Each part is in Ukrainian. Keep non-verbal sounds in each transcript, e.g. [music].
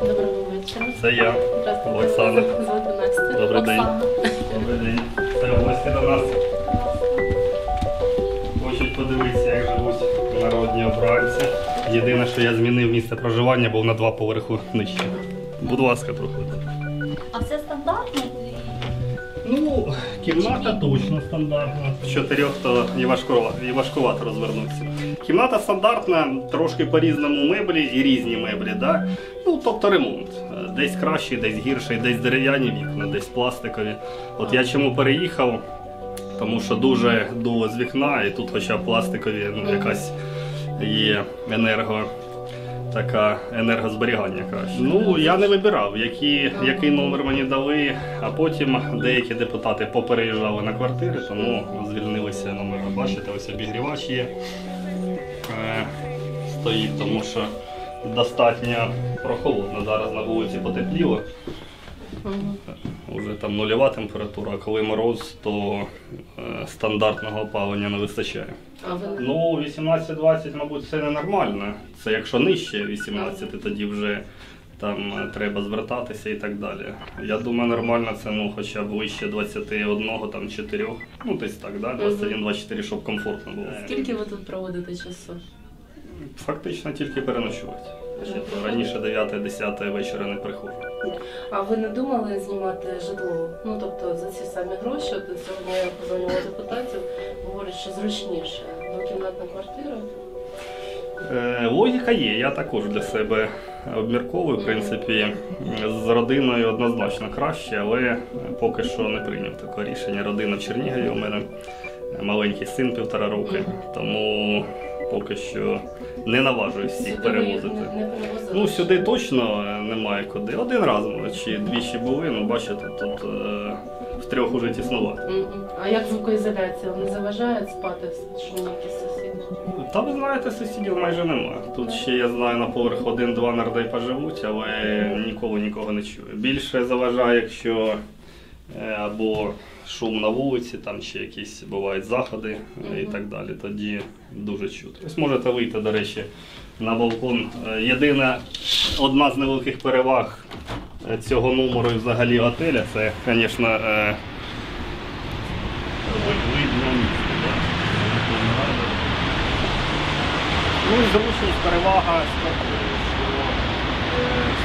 Доброго вечора. Це я. Олександр. Звати Настя. Добрий день. Добрий день. Це гості до нас. Хочуть подивитися, як живуть народні обранці. Єдине, що я змінив місце проживання, був на два поверху нижче. Будь ласка, проходьте. Ну, кімната точно стандартна. З чотирьох то і важкувато, і важкувато розвернутися. Кімната стандартна, трошки по-різному меблі і різні меблі, да? Ну, тобто ремонт. Десь кращий, десь гірший, десь дерев'яні вікна, десь пластикові. От я чому переїхав, тому що дуже дуло з вікна, і тут хоча пластикові, ну, якась є енерго. Така енергозберігання краще. Ну я не вибирав, які, який номер мені дали, а потім деякі депутати попереїжджали на квартири, тому звільнилися номери. Бачите, ось обігрівач є. Е, стоїть, тому що достатньо прохолодно. Зараз на вулиці потепліло. Уже там нульова температура, а коли мороз, то е, стандартного опалення не вистачає. Ну, 18-20, мабуть, це ненормально. Це якщо нижче 18, тоді вже там е, треба звертатися і так далі. Я думаю, нормально це ну, хоча б вище 21, там 4, ну десь так, да? 21-24, щоб комфортно було. Скільки ви тут проводите часу? Фактично тільки переночувати. Раніше 9-10 вечора не приходжу. А ви не думали знімати житло? Ну тобто за ці самі гроші, от сьогодні я позвонила депутатів, говорять, що зручніше двокімнатна квартира. Е, Логіка є, я також для себе обмірковую, в принципі, з родиною однозначно краще, але поки що не прийняв такого рішення. Родина в Чернігові у мене маленький син півтора роки, тому поки що не наважуюсь всіх перевозити. Ну, сюди точно немає куди. Один раз може, чи двічі були, ну бачите, тут е, втрьох уже тіснувати. Мгм. А як звукоізоляція? Вони заважають спати шумні якісь сусіди? Та ви знаєте, сусідів майже нема. Тут ще я знаю на поверх один-два нардепа живуть, але ніколи нікого не чую. Більше заважає, якщо е, або шум на вулиці, там чи якісь бувають заходи е, і так далі. Тоді дуже чути. Ось можете вийти, до речі, на балкон. Е, Єдина одна з невеликих переваг е, цього номеру і взагалі готеля, це, звісно, е, видно Рада. Ну і зручність, перевага, що е,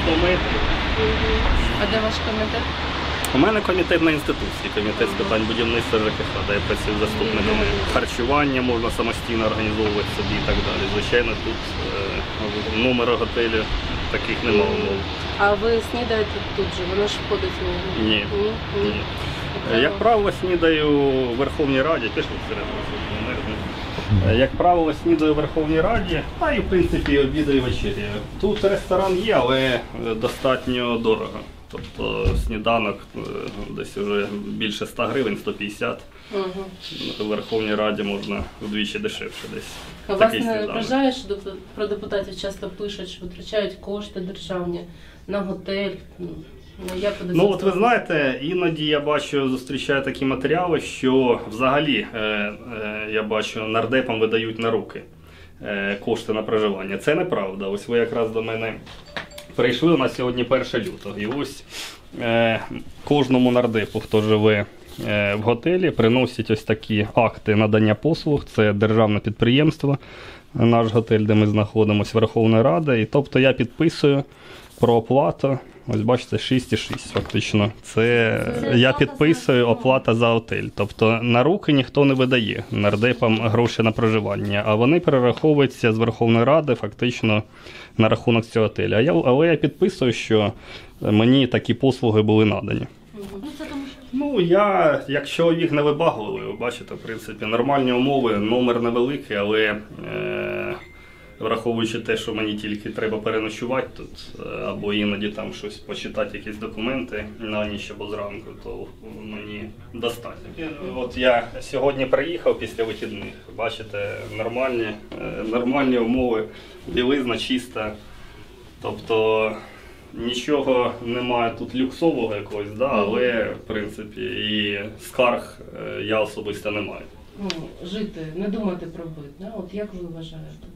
100 метрів. А де ваш комітет? У мене комітет на інституції, комітет з питань будівництва ЖКХ, де я працюю заступниками. Харчування можна самостійно організовувати собі і так далі. Звичайно, тут е, номера готелю таких немає умов. А ви снідаєте тут же? Воно ж входить у Ні. Ні? Ні. Ні. Як правило, снідаю в Верховній Раді, пішли всередину. Е, Як правило, снідаю в Верховній Раді, а і в принципі обідаю і вечеряю. Тут ресторан є, але е, достатньо дорого. Тобто сніданок е, десь вже більше 100 гривень, 150. Мгм. В Верховній Раді можна вдвічі дешевше десь. А вас не вражає, що про депутатів часто пишуть, що витрачають кошти державні на готель, ну, як Ну от ви знаєте, іноді я бачу, зустрічаю такі матеріали, що взагалі е, е, я бачу, нардепам видають на руки е, кошти на проживання. Це неправда. Ось ви якраз до мене прийшли у нас сьогодні 1 лютого. І ось е, кожному нардепу, хто живе е, в готелі, приносять ось такі акти надання послуг. Це державне підприємство, наш готель, де ми знаходимося, Верховна Рада. І тобто я підписую про оплату. Ось бачите, 6,6 фактично. Це я підписую оплата за готель. Тобто на руки ніхто не видає нардепам гроші на проживання, а вони перераховуються з Верховної Ради фактично на рахунок цього готелю. А я, але я підписую, що мені такі послуги були надані. Ну Ну, я, як чоловік не вибагливий, ви бачите, в принципі, нормальні умови, номер невеликий, але е, враховуючи те, що мені тільки треба переночувати тут, е, або іноді там щось почитати, якісь документи на ніч або зранку, то мені достатньо. От я сьогодні приїхав після вихідних, бачите, нормальні, е, нормальні умови, білизна чиста. Тобто нічого немає тут люксового якогось, да, але в принципі і скарг е, я особисто не маю. ну, жити, не думати про бит. Да? От як ви вважаєте?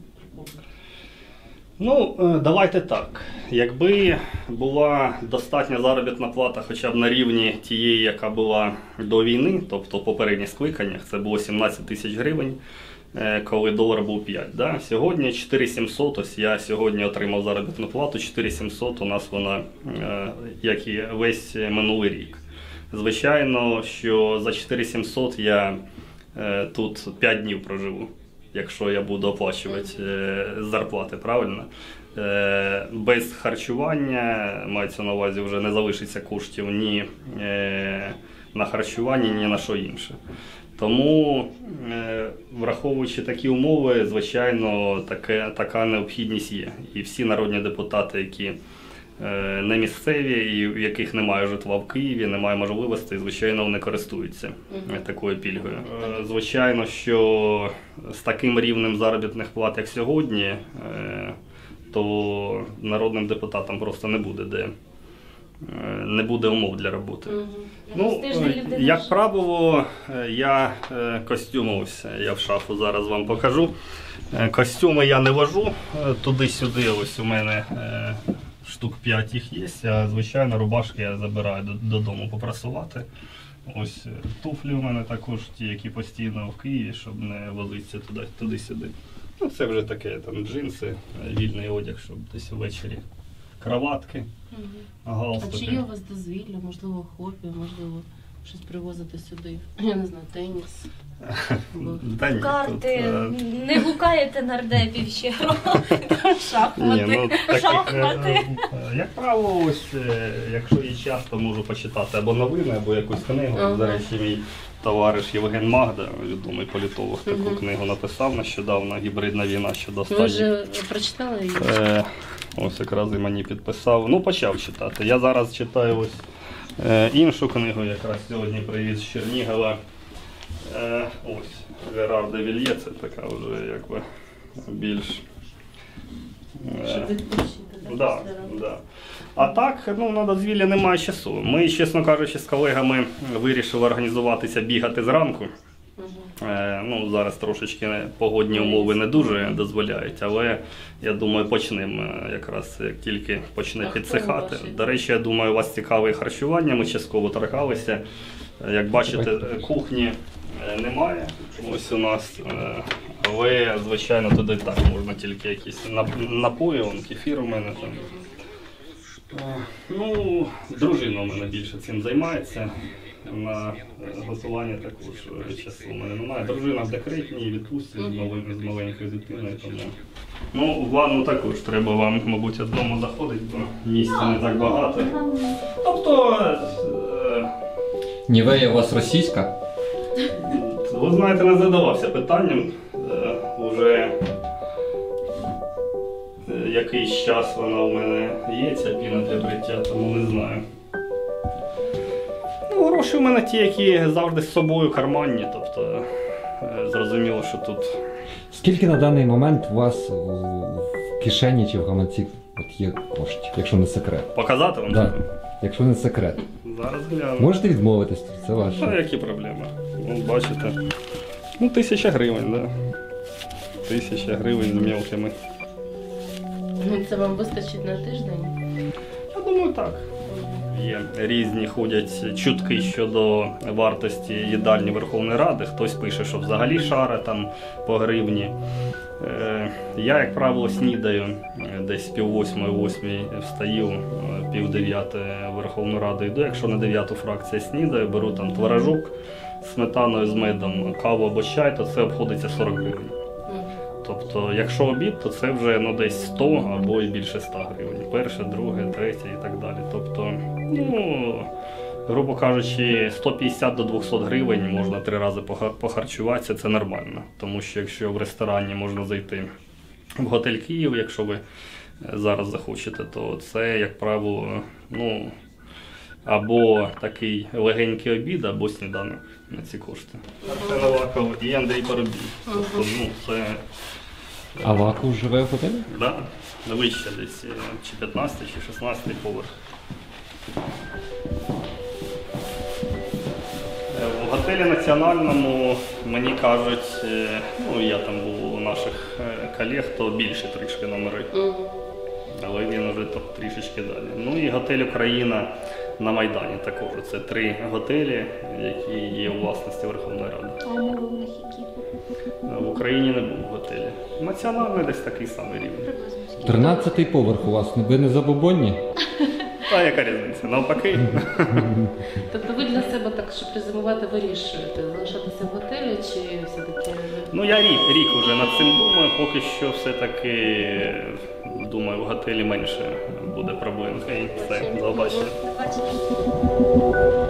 Ну, е, давайте так. Якби була достатня заробітна плата хоча б на рівні тієї, яка була до війни, тобто в попередніх скликаннях, це було 17 тисяч гривень, е, коли долар був 5. Да? Сьогодні 4700, ось я сьогодні отримав заробітну плату, 4700 у нас вона, е, як і весь минулий рік. Звичайно, що за 4700 я тут 5 днів проживу, якщо я буду оплачувати е, зарплати, правильно? Е, без харчування мається на увазі вже не залишиться коштів ні е, на харчування, ні на що інше. Тому, враховуючи такі умови, звичайно, таке, така необхідність є. І всі народні депутати, які не місцеві і в яких немає житла в Києві, немає можливостей, звичайно, вони користуються е, такою пільгою. Е, Звичайно, що з таким рівнем заробітних плат, як сьогодні, е, то народним депутатам просто не буде де. е, Не буде умов для роботи. Мгм. Ну, е, як правило, е, я е, костюмувався. Я в шафу зараз вам покажу. Е, Костюми я не вожу е, туди-сюди. Ось у мене е, штук 5 їх є. А звичайно, рубашки я забираю додому попрасувати. Ось е, туфлі у мене також ті, які постійно в Києві, щоб не возитися туди, туди-сюди. Ну, це вже таке там джинси, е, вільний одяг, щоб десь ввечері. Краватки, Мгм. А чи є у вас дозвілля, можливо, хобі, можливо, щось привозити сюди? Я не знаю, теніс. [laughs] Та ні, тут, Карти, е, не гукаєте нардепів ще [laughs] шахмати. Ні, ну, таких, Шахмати. е, е, як правило, ось, е, якщо є час, то можу почитати або новини, або якусь книгу. Ага. До речі, мій товариш Євген Магда, відомий політолог, таку Мгм. книгу написав нещодавно Гібридна війна щодо Ви останніх. вже прочитали її? Е, ось якраз і мені підписав. Ну, почав читати. Я зараз читаю ось е, іншу книгу, якраз сьогодні привіз з Чернігова. Е, ось Герар де Вільє, це така вже якби більш. е, Да, да. А так, ну на дозвілля немає часу. Ми, чесно кажучи, з колегами вирішили організуватися бігати зранку. Е, ну, зараз трошечки погодні умови не дуже дозволяють, але я думаю, почнемо е, якраз як тільки почне підсихати. До речі, я думаю, у вас цікаве харчування. Ми частково торгалися. Е, Як бачите, кухні немає. Ось у нас. Але, звичайно, туди так можна тільки якісь напої, он кефір у мене там. Ну, дружина у мене більше цим займається. На е, готування також часу у мене немає. Дружина в декретній відпустці з, маленькою дитиною. Тому. Ну, в ванну також треба вам, мабуть, одному заходить, бо місця не так багато. Тобто, е, Нівея у вас російська? ви знаєте, не задавався питанням. Е, Уже якийсь час вона у мене є, ця піна для бриття, тому не знаю. Гроші у мене ті, які завжди з собою карманні, тобто е, зрозуміло, що тут Скільки на даний момент у вас в кишені чи в гаманці от є коштів, якщо не секрет? показати вам. Да. Якщо не секрет. Зараз гляну. Можете відмовитись, це Та ваше. які проблеми? Ну, бачите. Ну, тисяча гривень, так. Да. Тисяча гривень з мілкими. Ну, Це вам вистачить на тиждень? Я думаю, так. Є різні ходять чутки щодо вартості їдальні Верховної Ради. Хтось пише, що взагалі шара там по гривні. Е, Я, як правило, снідаю е, десь пів восьмої, восьмій встаю, е, пів дев'яти в Верховну Раду йду. Якщо на дев'яту фракцію снідаю, беру там творожок з сметаною з медом, каву або чай, то це обходиться 40 гривень. Тобто, якщо обід, то це вже ну, десь 100 або і більше 100 гривень. Перше, друге, третє і так далі. Тобто, ну, грубо кажучи, 150 до 200 гривень можна три рази поха- похарчуватися, це нормально. Тому що якщо в ресторані можна зайти в готель Київ, якщо ви е, зараз захочете, то це, як правило, ну, або такий легенький обід, або сніданок на ці кошти. Це Новаков і Андрій Парубій. Тобто, ну, це А Вакуум живе в готелі? Да, вище десь е, чи 15, чи 16 поверх. Е, В готелі національному мені кажуть, е, ну я там був у наших колег, то більше трішки номери. Але він вже то трішечки далі. Ну і готель Україна на Майдані також. Це три готелі, які є у власності Верховної Ради. А умови у них які? В Україні не був готелі. Національний десь такий самий рівень. Тринадцятий поверх у вас. Ви не забобонні? [laughs] Та яка різниця? Навпаки. [laughs] Тобто ви для себе так, щоб призимувати, вирішуєте, залишатися в готелі чи все-таки. Ну я рік, рік уже над цим думаю, поки що все-таки думаю, в готелі менше буде проблем. І все, до побачення. Бачите.